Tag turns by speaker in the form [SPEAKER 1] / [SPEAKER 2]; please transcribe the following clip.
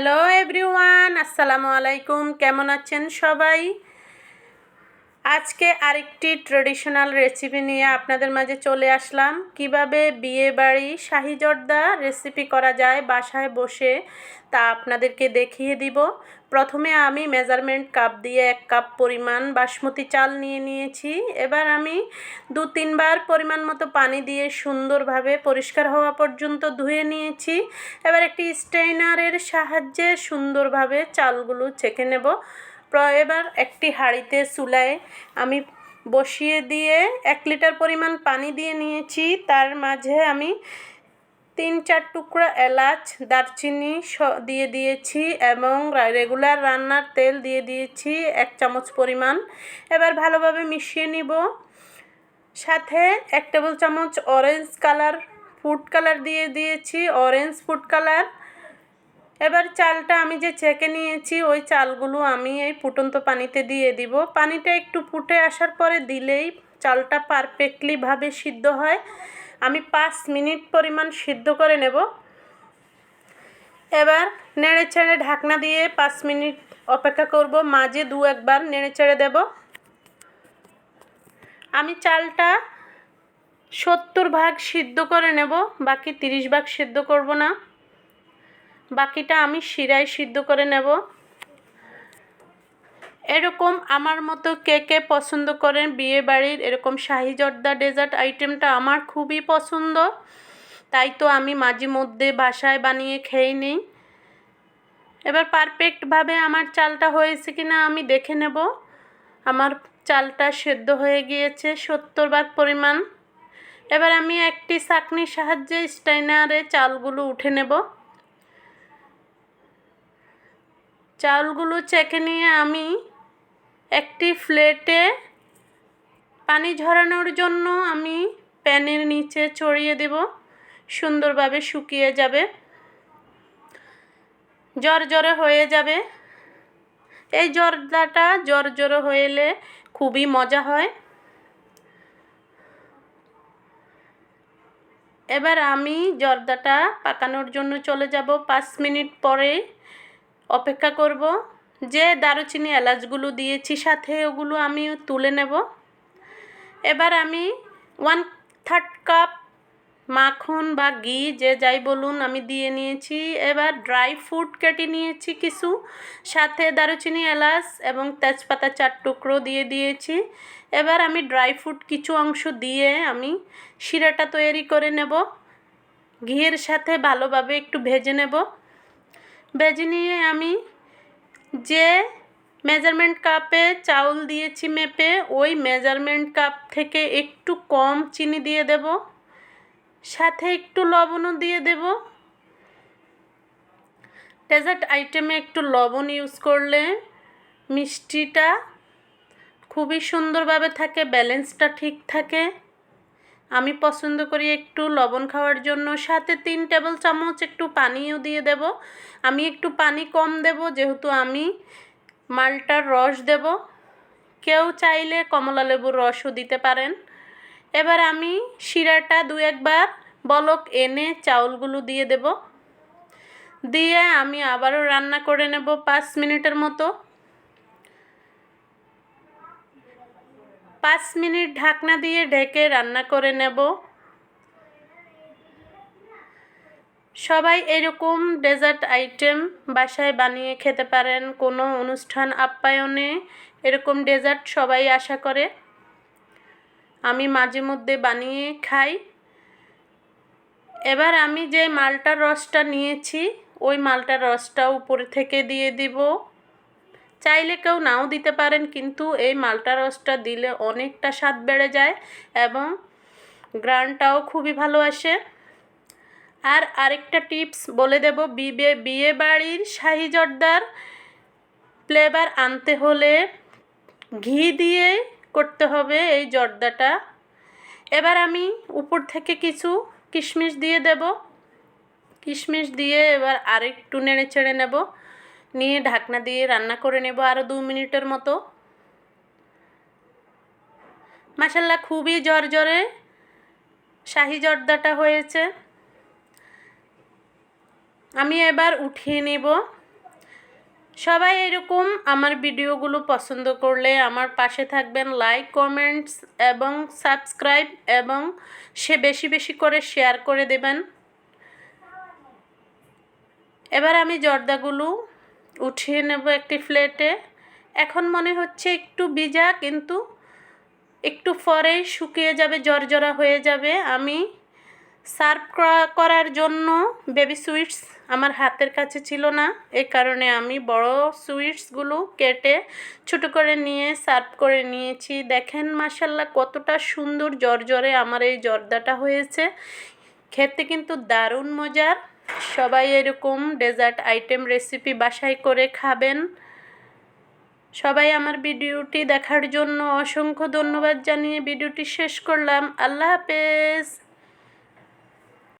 [SPEAKER 1] Hello everyone, আসসালামু আলাইকুম। কেমন আছেন সবাই? আজকে আরেকটি ট্রেডিশনাল রেসিপি নিয়ে আপনাদের মাঝে চলে আসলাম। কীভাবে বিয়ে বাড়ি শাহি জর্দা রেসিপি করা যায় বাসায় বসে তা আপনাদেরকে দেখিয়ে দিব। প্রথমে আমি মেজারমেন্ট কাপ দিয়ে এক কাপ পরিমাণ বাসমতি চাল নিয়ে নিয়েছি। এবার আমি দু তিনবার পরিমাণ মতো পানি দিয়ে সুন্দরভাবে পরিষ্কার হওয়া পর্যন্ত ধুয়ে নিয়েছি। এবার একটি স্টেইনারের সাহায্যে সুন্দরভাবে চালগুলো ছেঁকে নেব। এবার একটি হাঁড়িতে চুলায় আমি বসিয়ে দিয়ে এক লিটার পরিমাণ পানি দিয়ে নিয়েছি। তার মাঝে আমি তিন চার টুকরা এলাচ, দারচিনি দিয়ে দিয়েছি এবং রেগুলার রান্নার তেল দিয়ে দিয়েছি এক চামচ পরিমাণ। এবার ভালোভাবে মিশিয়ে নিব। সাথে এক টেবিল চামচ অরেঞ্জ কালার ফুড কালার দিয়ে দিয়েছি অরেঞ্জ ফুড কালার এবার চালটা আমি যে ছেঁকে নিয়েছি, ওই চালগুলো আমি এই ফুটন্ত পানিতে দিয়ে দিব। পানিটা একটু ফুটে আসার পরে দিলেই চালটা পারফেক্টলিভাবে সিদ্ধ হয়। আমি পাঁচ মিনিট পরিমাণ সিদ্ধ করে নেব। এবার নেড়ে চেড়ে ঢাকনা দিয়ে পাঁচ মিনিট অপেক্ষা করব। মাঝে দু একবার নেড়ে চেড়ে দেব। আমি চালটা সত্তর ভাগ সিদ্ধ করে নেব, বাকি তিরিশ ভাগ সিদ্ধ করব না। বাকিটা আমি শিরায় সিদ্ধ করে নেব। এরকম আমার মতো কে কে পছন্দ করেন বিয়ে বাড়ির এরকম শাহি জর্দা ডেজার্ট আইটেমটা আমার খুবই পছন্দ। তাই তো আমি মাঝে মধ্যে বাসায় বানিয়ে খেয়ে নিই। এবার পারফেক্টভাবে আমার চালটা হয়েছে কি না আমি দেখে নেব। আমার চালটা সেদ্ধ হয়ে গিয়েছে সত্তর ভাগ পরিমাণ। এবার আমি একটি চাকনির সাহায্যে স্টাইনারে চালগুলো উঠে নেব। চালগুলো চেকে নিয়ে আমি একটি প্লেটে পানি ঝরানোর জন্য আমি প্যানের নিচে ছড়িয়ে দেব। সুন্দরভাবে শুকিয়ে যাবে। জ্বর জ্বরে হয়ে যাবে। এই জর্দাটা জ্বর জ্বরে হয়ে খুবই মজা হয়। এবার আমি জর্দাটা পাকানোর জন্য চলে যাব। পাঁচ মিনিট পরে অপেক্ষা করব। যে দারুচিনি এলাচগুলো দিয়েছি সাথে ওগুলো আমি তুলে নেব। এবার আমি ওয়ান থার্ড কাপ মাখন বা ঘি, যে যাই বলুন আমি দিয়ে নিয়েছি। এবার ড্রাই ফ্রুট কেটে নিয়েছি কিছু। সাথে দারুচিনি এলাচ এবং তেজপাতা চার টুকরো দিয়ে দিয়েছি। এবার আমি ড্রাই ফ্রুট কিছু অংশ দিয়ে আমি শিরাটা তৈরি করে নেব। ঘিয়ের সাথে ভালোভাবে একটু ভেজে নেব। ভেজে নিয়ে আমি যে মেজারমেন্ট কাপে চাউল দিয়েছি মেপে, ওই মেজারমেন্ট কাপ থেকে একটু কম চিনি দিয়ে দেব, সাথে একটু লবণও দিয়ে দেব। ডেজার্ট আইটেমে একটু লবণ ইউজ করলে মিষ্টিটা খুবই সুন্দরভাবে থাকে ব্যালেন্সটা ঠিক থাকে। আমি পছন্দ করি একটু লবণ খাওয়ার জন্য। সাথে তিন টেবিল চামচ একটু পানিও দিয়ে দেব। আমি একটু পানি কম দেব, যেহেতু আমি মালটার রস দেব। কেউ চাইলে কমলা লেবুর রসও দিতে পারেন। এবার আমি শিরাটা দু একবার বলক এনে চাউলগুলো দিয়ে দেব। দিয়ে আমি আবারও রান্না করে নেব পাঁচ মিনিটের মতো। পাঁচ মিনিট ঢাকনা দিয়ে ঢেকে রান্না করে নেব। সবাই এরকম ডেজার্ট আইটেম বাসায় বানিয়ে খেতে পারেন, কোনো অনুষ্ঠান আপ্যায়নে এরকম ডেজার্ট সবাই আশা করে। আমি মাঝে মধ্যে বানিয়ে খাই। এবার আমি যে মালটার রসটা নিয়েছি, ওই মালটার রসটা উপরে থেকে দিয়ে দিব। চাইলে কেউ নাও দিতে পারেন, কিন্তু এই মালটা রসটা দিলে অনেকটা স্বাদ বেড়ে যায় এবং গ্রানটাও খুবই ভালো আসে। আর আরেকটা টিপস বলে দেব বিয়ে বিয়ে বাড়ির শাহি জর্দার ফ্লেভার আনতে হলে ঘি দিয়ে করতে হবে এই জর্দাটা। এবার আমি উপর থেকে কিছু কিশমিশ দিয়ে দেব। কিশমিশ দিয়ে এবার আরেকটু নেড়ে চেড়ে নেব। নিয়ে ঢাকনা দিয়ে রান্না করে নেব আরও দু মিনিটের মতো। মাসাল্লাহ খুবই জ্বরে শাহি জর্দাটা হয়েছে। আমি এবার উঠিয়ে নেব। সবাই এরকম আমার ভিডিওগুলো পছন্দ করলে আমার পাশে থাকবেন লাইক, কমেন্টস এবং সাবস্ক্রাইব এবং সে বেশি বেশি করে শেয়ার করে দেবেন। এবার আমি জর্দাগুলো উঠিয়ে নেব একটি প্লেটে। এখন মনে হচ্ছে একটু ভিজা, কিন্তু একটু পরেই শুকিয়ে যাবে, জর্জরা হয়ে যাবে। আমি সার্ভ করার জন্য বেবি সুইটস আমার হাতের কাছে ছিল না। এই কারণে আমি বড় সুইটসগুলো কেটে ছোট করে নিয়ে, সার্ভ করে নিয়েছি। দেখেন মাসাল্লাহ কতটা সুন্দর জর্জরে আমার এই জর্দাটা হয়েছে। খেতে কিন্তু দারুণ মজার। সবাই এরকম ডেজার্ট আইটেম রেসিপি বাসায় করে খাবেন। সবাই আমার ভিডিওটি দেখার জন্য অসংখ্য ধন্যবাদ জানিয়ে ভিডিওটি শেষ করলাম। আল্লাহ হাফেজ।